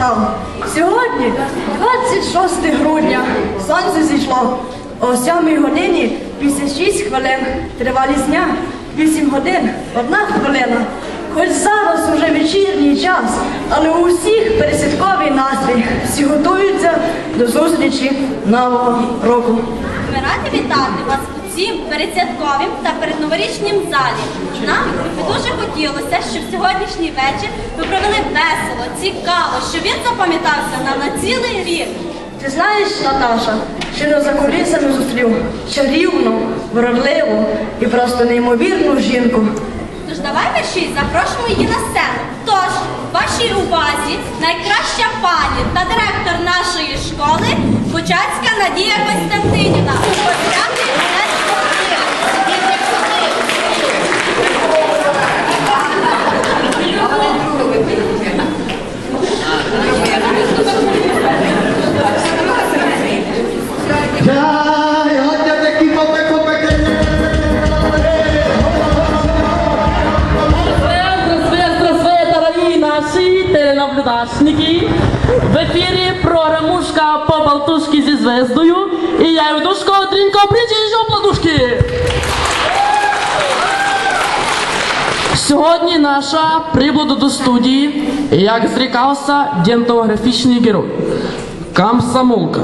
квартал. Сьогодні 26 грудня. Сонце зійшло. О 7 годині 56 хвилин. Тривалість дня 8 годин, 1 хвилина. Хоч зараз уже вечірній час, але у всіх пересвятковий настрій. Всі готуються до зустрічі нового року. Ми раді вітати вас у цім передсвятковім та передноворічнім залі. Нам би дуже хотілося, щоб сьогоднішній вечір ви провели весело, цікаво, щоб він запам'ятався нам на цілий рік. Ти знаєш, Наташа, що за кулісами зустрів чарівну, вродливу і просто неймовірну жінку. Тож давайте ще й запрошуємо її на сцену. Тож, вашій увазі найкраща пані та директор нашої школи Бучацька Надія Костянтинівна. Посвяти В эфире программушка по болтушке зі звездою. І я Івдушко Дрінко Причіжу Сьогодні наша прибуду до студії, як зрікався дентографічний герой, комсомолка,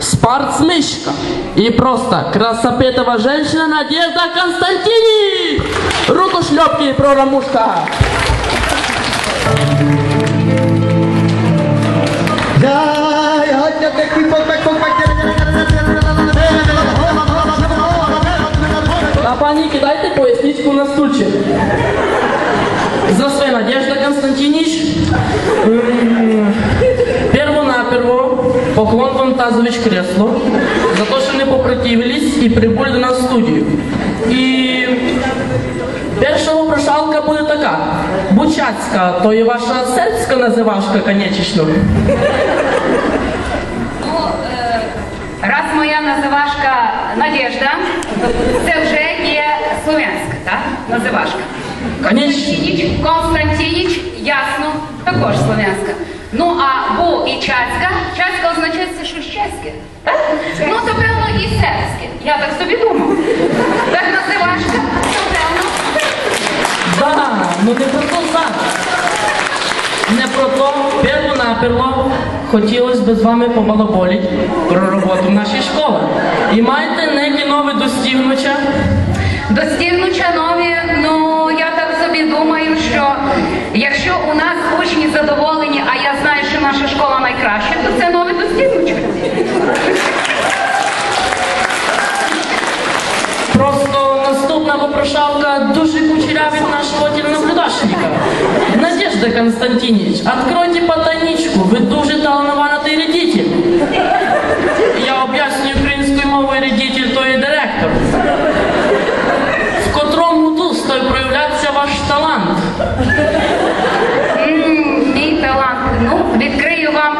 спортсмешка и просто красопетова женщина Надежда Константини! Рукошлепки, программушка! Ay, oye, de equipo, кидайте на стульчик. Здравствуй, Надежда Константинович. М, Перво-наперво поклон вам тазович кресло за то, що не попротивились і прибули до нас в студію. І перша вопрошалка буде така. Бучацька, то є ваша сербська називашка, конечно. Ну, е, раз моя називашка Надежда, це вже? Називашка. Конечно. Константиніч, Константиніч, ясно, також слов'янська. Ну, а бу і чацька, чацька означає це щось чеське, так? Ну, то певно і сербське. Я так собі думав. Так називашка, то певно. Да, ну не про то так. Не про то, перво-наперво, хотілося б з вами побалаболіть про роботу в нашій школі. І маєте некі нові достігнуча? Достигнуча нові, думаю, що якщо у нас учні задоволені, а я знаю, що наша школа найкраща, то це нові достигнуча. Просто наступна вопрошалка дуже кучерявит нашего теленаблюдачника. Надежда Константинович, откройте потайничку, ви дуже талановитий редитель. Я об'яснюю українською мовою редитель, то є директор. В котрому тут той проявлятися ваш талант. М, Мій талант. Ну, відкрию вам,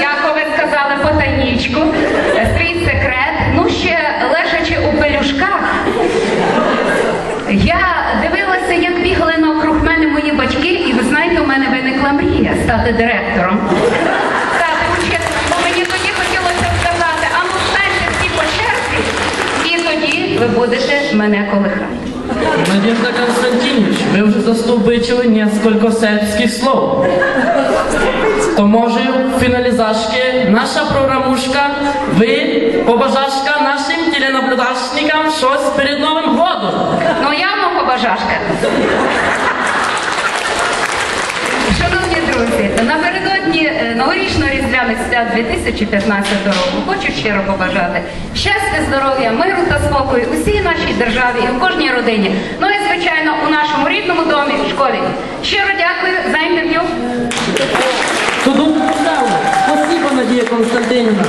як ви сказали, потайнічку, свій секрет. Ну, ще лежачи у пелюшках, я дивилася, як бігали навкруг мене мої батьки, і ви знаєте, у мене виникла мрія стати директором. Стати бо мені тоді хотілося сказати, а ну станьте всі по черзі, і тоді ви будете мене колихати. Надежда Константинович, ви вже заступичили несколько сербських слов. То може в фіналізашки наша програмушка, ви побажашка нашим теленаблюдачникам щось перед Новим годом. Ну, явно побажашка. Шановні напередодні е, новорічно-різдвяних свят 2015 року хочу щиро побажати щастя, здоров'я, миру та спокою усій нашій державі і в кожній родині. Ну і звичайно у нашому рідному домі, в школі. Щиро дякую за інтерв'ю. Спасибо, Надія Константинівна.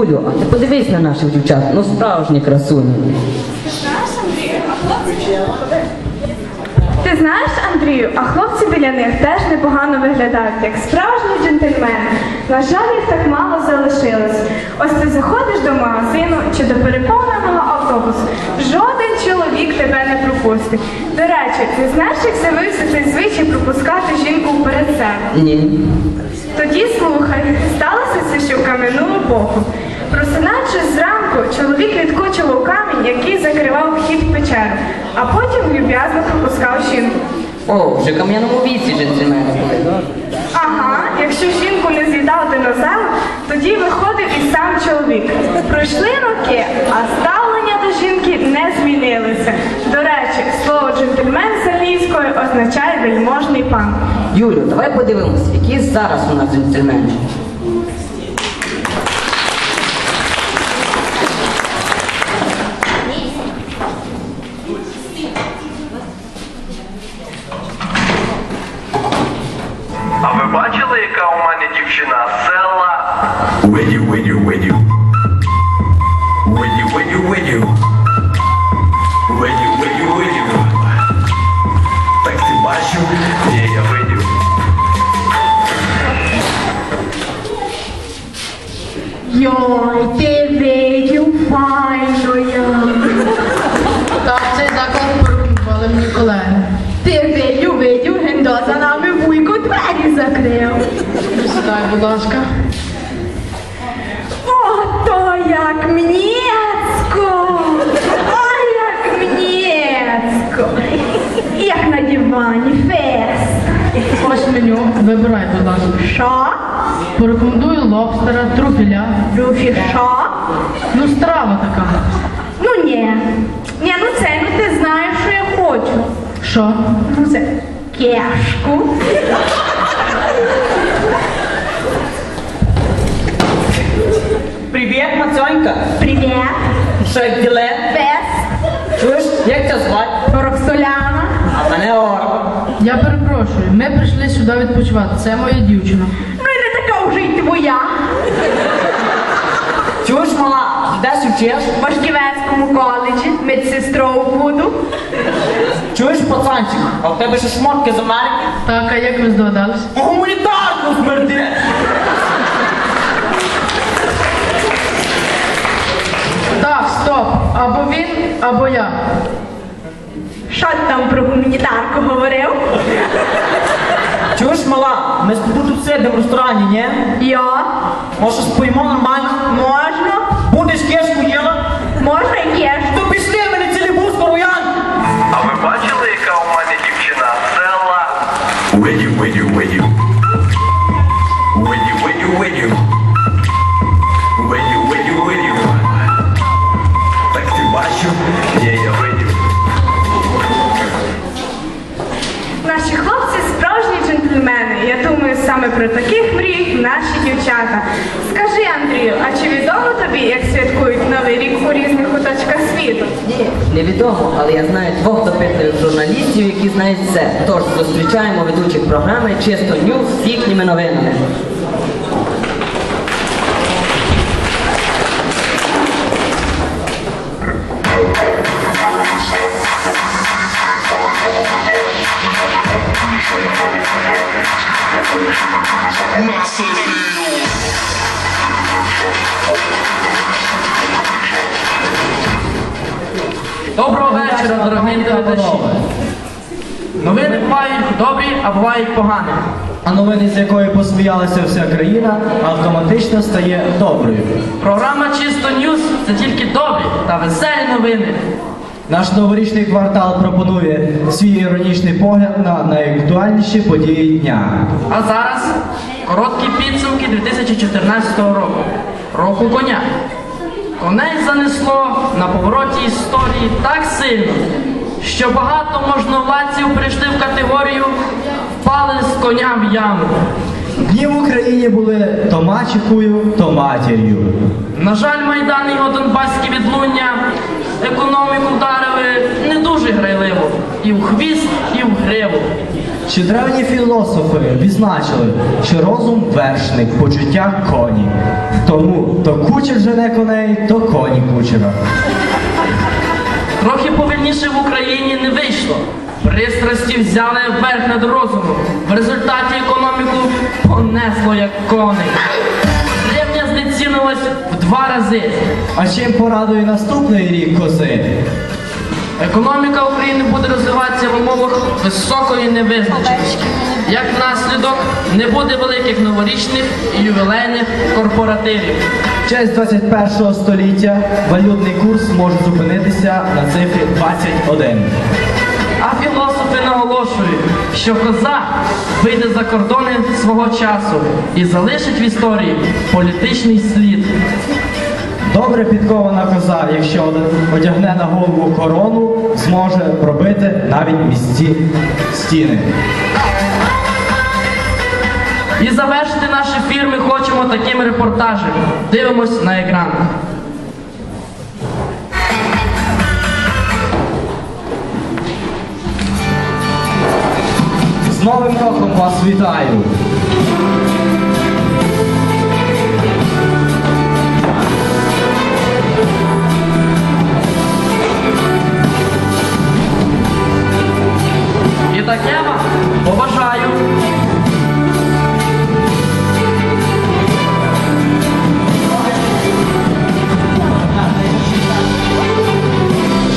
Юлю, а ти подивись на наших дівчат, ну справжні красуні. Ти знаєш, Андрію, а хлопці біля них теж непогано виглядають, як справжні джентльмени. На жаль, їх так мало залишилось. Ось ти заходиш до магазину чи до переповненого автобусу. Жоден чоловік тебе не пропустить. До речі, ти знаєш, як з'явився цей звичай пропускати жінку вперед себе? Ні. Тоді слухай, сталося це ще в кам'яну епоху. Просинаючись зранку, чоловік відкочував камінь, який закривав вхід в печеру, а потім люб'язно пропускав жінку. О, вже кам'яному віці джентльмени були. Ага, якщо жінку не з'їдав динозавр, тоді виходив і сам чоловік. Пройшли роки, а ставлення до жінки не змінилося. До речі, слово джентльмен з англійської означає вельможний пан. Юлю, давай подивимось, які зараз у нас джентльмени. Порекомендую лобстера, труфеля. Руфі, що? Ну, страва така. Ну ні. Ні, ну це, ну ти знаєш, що я хочу. Що? Ну це кешку. Привіт, Мацьонька. Привіт. Що як діле? Фест. Чуєш, як тебе звати? Роксоляна. А мене Орва. Я перепрошую, ми прийшли сюди відпочивати. Це моя дівчина. Ну і не така твоя. Чуєш, мала, десь учиш? В Башківецькому коледжі медсестрою буду. Чуєш, пацанчик, а в тебе ще шмотки з Америки? Так, а як ви здогадались? Гуманітарку смерти! Так, стоп. Або він, або я. Що ти там про гуманітарку говорив? Чуєш, мала, ми з тобою тут сидимо в ресторані, ні? Я? Може, споїмо нормально? Можна? Будеш кешку їла? Можна і кеш? То пішли мене цілий бус коруян! А ви бачили, яка у мене дівчина села? Видю, видю, видю. Видю, видю, видю. Про таких мріють наші дівчата. Скажи, Андрію, а чи відомо тобі, як святкують Новий рік у різних куточках світу? Ні, невідомо, але я знаю двох допитливих журналістів, які знають все. Тож зустрічаємо ведучих програми Чисто Ньюс з їхніми новинами. Доброго вечора, дорогі глядачі. Новини бувають добрі, а бувають погані. А новини, з якої посміялася вся країна, автоматично стає доброю. Програма Чисто Ньюс це тільки добрі та веселі новини. Наш новорічний квартал пропонує свій іронічний погляд на найактуальніші події дня. А зараз короткі підсумки 2014 року. Року коня. Коней занесло на повороті історії так сильно, що багато можновладців прийшли в категорію впали з коня в яму. Дні в Україні були то мачехою, то матір'ю. На жаль, Майдан і його Донбаські відлуння економіку вдарили не дуже грайливо. І в хвіст, і в гриву. Ще древні філософи відзначили, що розум вершник, почуття коні. Тому то кучер жене коней, то коні кучера. Трохи повільніше в Україні не вийшло. Пристрасті взяли верх над розумом. В результаті економіку понесло як коней. Гривня знецінилась в два рази. А чим порадує наступний рік кози? Економіка України буде розвиватися в умовах високої невизначеності. Як наслідок, не буде великих новорічних і ювілейних корпоративів. Честь 21 століття валютний курс може зупинитися на цифрі 21. А філософи наголошують, що коза вийде за кордони свого часу і залишить в історії політичний слід. Добре підкована коза, якщо одягне на голову корону, зможе пробити навіть місті стіни. І завершити наш ефір ми хочемо таким репортажем. Дивимось на екран. З Новим роком вас вітаю! І таке вам побажаю.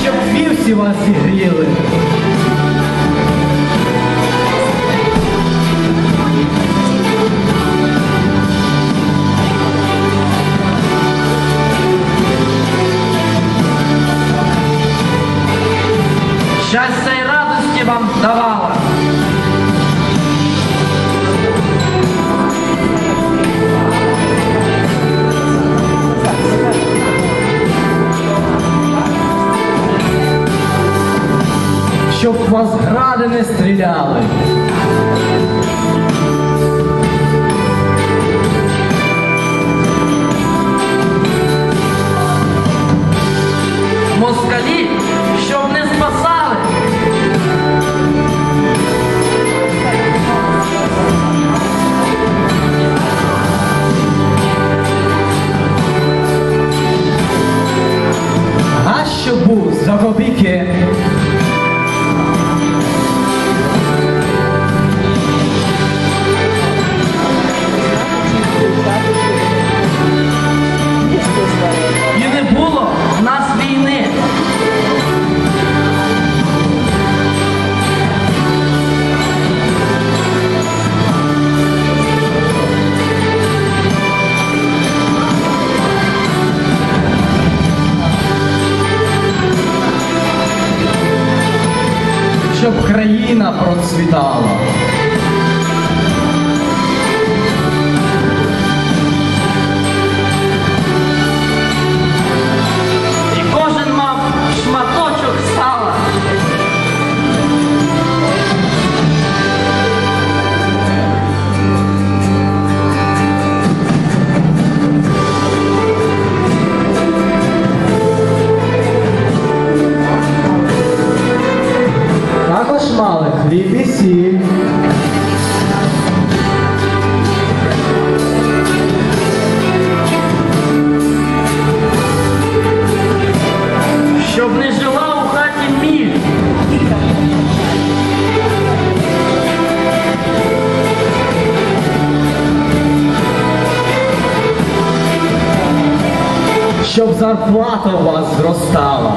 Щоб вівці вас зігріли. 了。Щоб зарплата у вас зростала.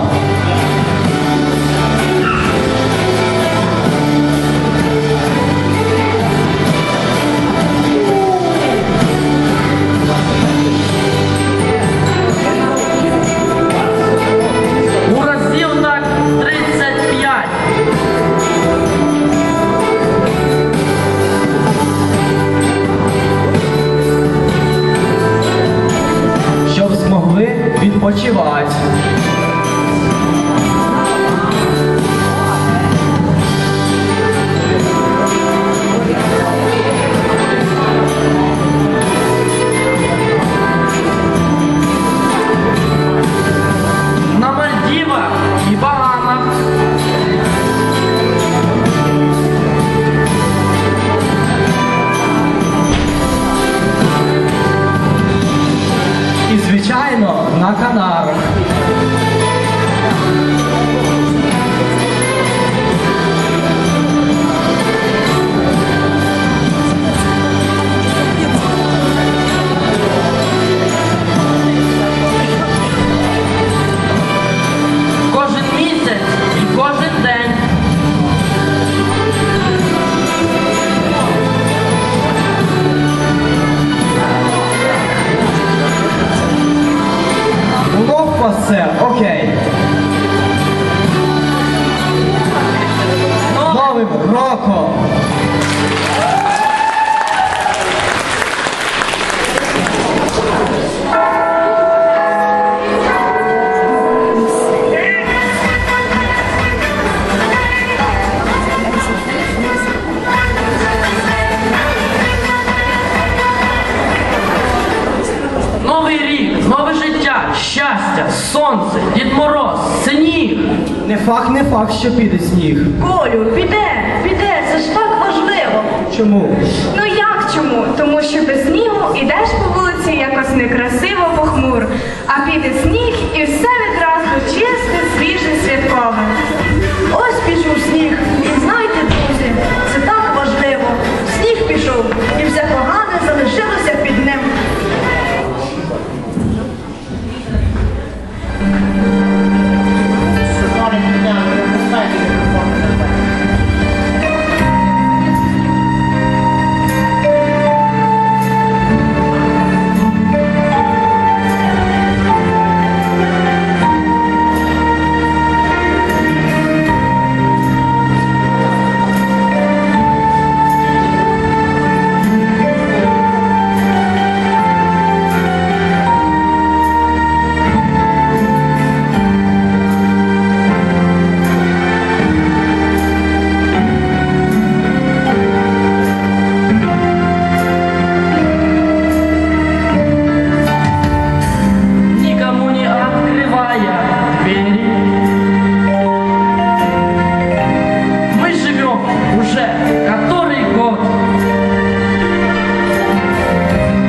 Новий рік, нове життя, щастя, сонце, Дід Мороз, сніг. Не факт, не факт, що піде сніг. Колю, піде, піде, це ж так важливо. Чому? Ну як чому? Тому що без снігу ідеш по вулиці якось некрасиво похмур, а піде сніг і все відразу чисте, свіже, святкове.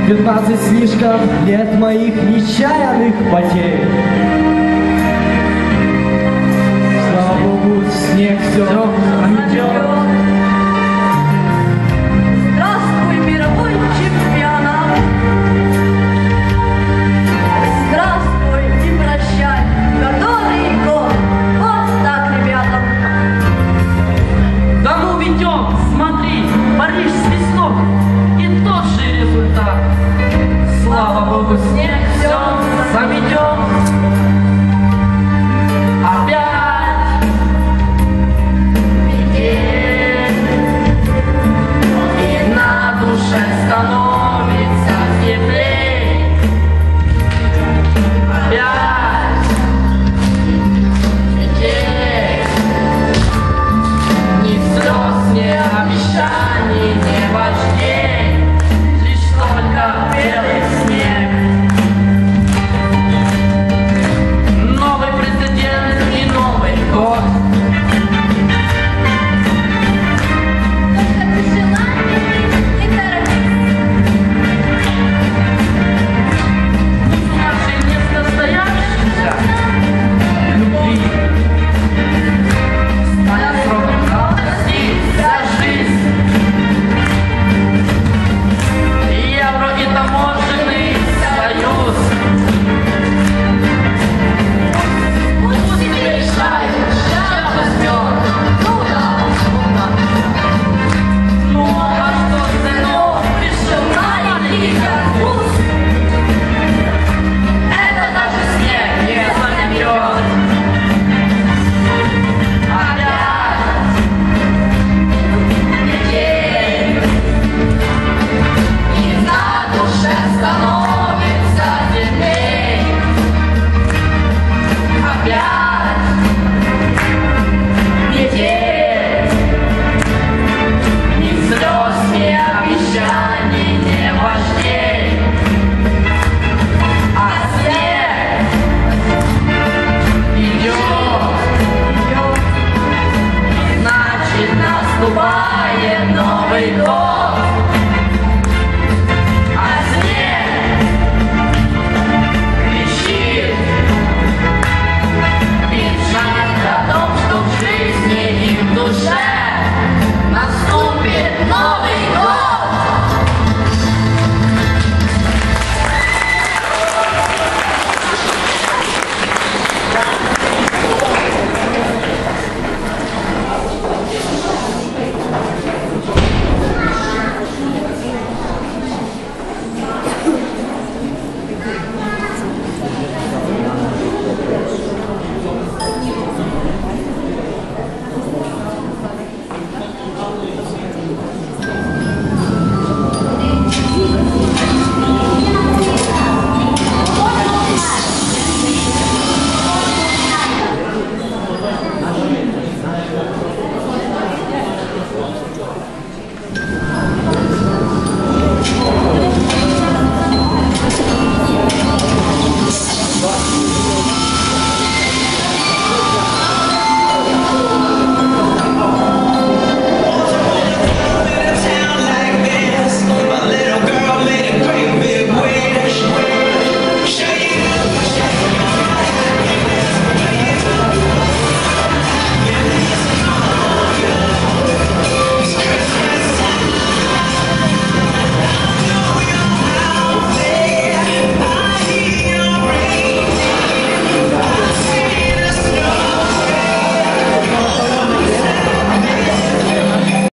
15 слишком лет моих нечаянных потерь. Слава Богу, снег все Mami, yo